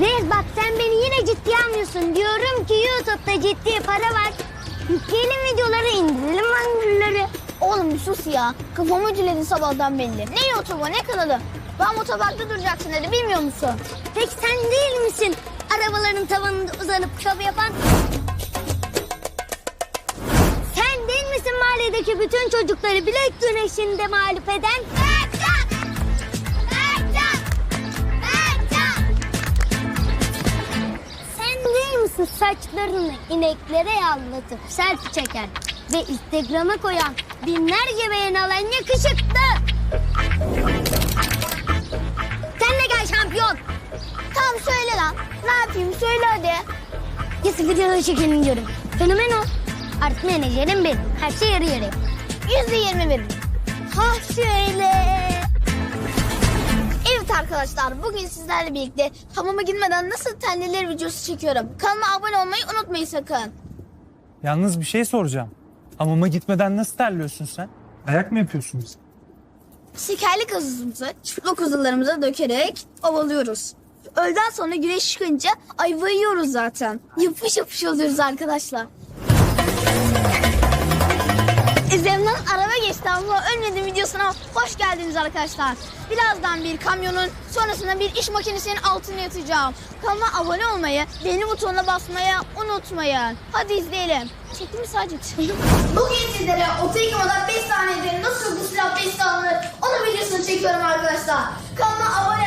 Reis bak sen beni yine ciddiye almıyorsun. Diyorum ki YouTube'da ciddi para var. Yükleyelim videoları indirelim mangırları. Oğlum sus ya. Kafamı ütüledin sabahtan belli. Ne YouTube'u ne kanalı? Ben otoparkta duracaksın dedi bilmiyor musun? Peki sen değil misin? Arabaların tavanında uzanıp şov yapan. Sen değil misin mahalledeki bütün çocukları bilek güneşinde mağlup eden? Berkcan! Saçlarını ineklere yağlatıp selfie çeken ve Instagram'a koyan binlerce beğeni alan yakışıklı? Sen de gel şampiyon. Tamam söyle lan. Ne yapayım söyle hadi. Kesin videoları çekelim diyorum. Fenomen o. Artık menajerim benim. Her şey yarı yarıya. Yüzde yirmi verin. Ha şöyle. Arkadaşlar bugün sizlerle birlikte hamama girmeden nasıl terliler videosu çekiyorum. Kanalıma abone olmayı unutmayın sakın. Yalnız bir şey soracağım. Hamama gitmeden nasıl terliyorsun sen? Ayak mı yapıyorsun bize? Şekerli gazımızı çıplak kuzularımıza dökerek ovalıyoruz. Öğleden sonra güneş çıkınca ayva yiyoruz zaten. Yapış yapış oluyoruz arkadaşlar. İzlemden araba ama ölmedim videosuna hoş geldiniz arkadaşlar. Birazdan bir kamyonun sonrasında bir iş makinesinin altına yatacağım. Kanalıma abone olmayı, beğeni butonuna basmayı unutmayın. Hadi izleyelim. Çekti mi sadece? Bugün sizlere oto yıkamadan 5 saniyede nasıl bu silah 5 alınır onun videosunu çekiyorum arkadaşlar. Kanalıma abone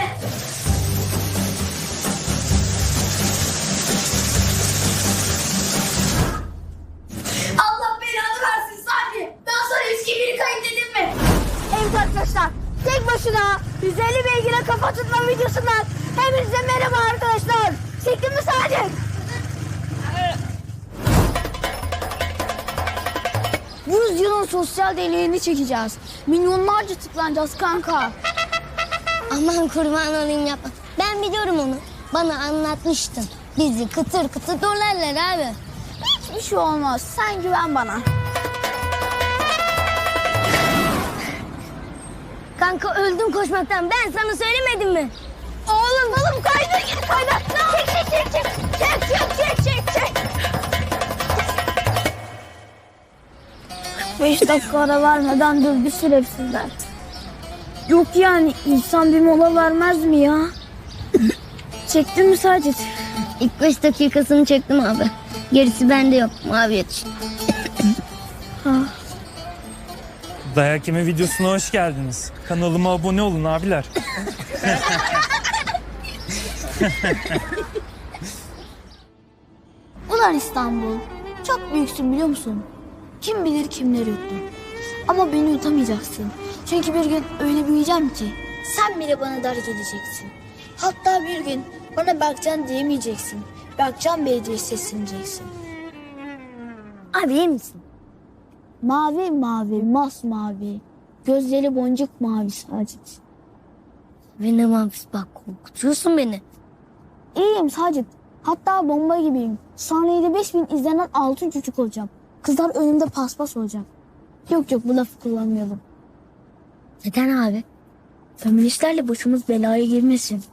arkadaşlar. Tek başına 150 beygire kafa tutma videosundan hepinize merhaba arkadaşlar. Çektin mi Sadi? Yüz yılın sosyal deneyini çekeceğiz. Milyonlarca tıklanacağız kanka. Aman kurban olayım yapma. Ben biliyorum onu. Bana anlatmıştın. Bizi kıtır kıtır dolarlar abi. Hiçbir şey olmaz. Sen güven bana. Kanka öldüm koşmaktan. Ben sana söylemedim mi? Oğlum oğlum kaydır git kaydır. Çek çek çek çek. Çek çek çek çek çek. Beş dakika ara vermeden dövdü şerefsizler. Yok yani insan bir mola vermez mi ya? Çektin mi Sacit? İlk beş dakikasını çektim abi. Gerisi bende yok. Mavi yetiş. Dayak yeme videosuna hoş geldiniz. Kanalıma abone olun abiler. Ulan İstanbul. Çok büyüksün biliyor musun? Kim bilir kimleri yuttun. Ama beni yutamayacaksın. Çünkü bir gün öyle büyüyeceğim ki sen bile bana dar geleceksin. Hatta bir gün bana Berkcan diyemeyeceksin. Berkcan Bey diye sesleneceksin. Abi iyi misin? Mavi mavi, masmavi. Gözleri boncuk mavi Sacit. Beni mavisi bak korkutuyorsun beni. İyiyim Sacit. Hatta bomba gibiyim. Saniyede 5000 izlenen altın çocuk olacağım. Kızlar önümde paspas olacak. Yok yok bu lafı kullanmayalım. Neden abi? Feministlerle başımız belaya girmesin.